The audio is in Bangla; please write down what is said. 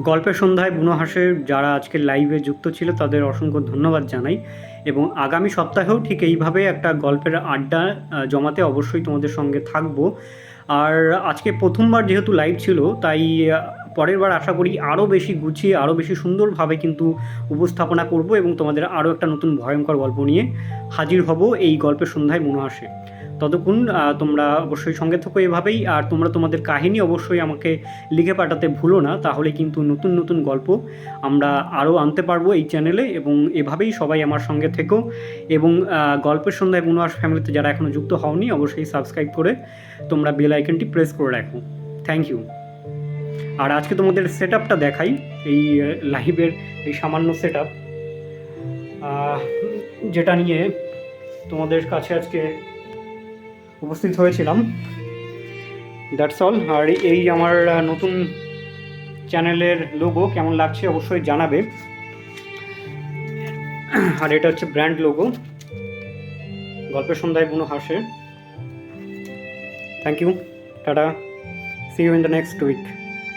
গল্পের সন্ধ্যায় বুনো হাসের যারা আজকে লাইভে যুক্ত ছিল, তাদের অসংখ্য ধন্যবাদ জানাই। এবং আগামী সপ্তাহেও ঠিক এইভাবে একটা গল্পের আড্ডা জমাতে অবশ্যই তোমাদের সঙ্গে থাকব। আর আজকে প্রথমবার যেহেতু লাইভ ছিল, তাই পরের বার আশা করি আরও বেশি গুছিয়ে আরও বেশি সুন্দরভাবে কিন্তু উপস্থাপনা করব এবং তোমাদের আরও একটা নতুন ভয়ঙ্কর গল্প নিয়ে হাজির হব এই গল্পের সন্ধ্যায় মনে আসে ততক্ষণ তোমরা অবশ্যই সঙ্গে থাকো এভাবেই। আর তোমরা তোমাদের কাহিনী অবশ্যই আমাকে লিখে পাঠাতে ভুলো না। তাহলে কিন্তু নতুন নতুন গল্প আমরা আরও আনতে পারব এই চ্যানেলে এবং এভাবেই সবাই আমার সঙ্গে থেকো। এবং গল্পের সন্ধ্যায় মনোয়াস ফ্যামিলিতে যারা এখনও যুক্ত হওনি, অবশ্যই সাবস্ক্রাইব করে তোমরা বেল আইকনটি প্রেস করে রাখো। থ্যাংক ইউ আর আজকে তোমাদের সেট আপটা দেখাই। এই লাইভের এই সামান্য সেট আপ যেটা নিয়ে তোমাদের কাছে আজকে উপস্থিত হয়েছিলাম। দ্যাটস অল আর এই আমার নতুন চ্যানেলের লোগো কেমন লাগছে অবশ্যই জানাবে। আর এটা হচ্ছে ব্র্যান্ড লোগো গল্পের সন্ধ্যায় বুনো হাসে। Thank you tata see you in the next week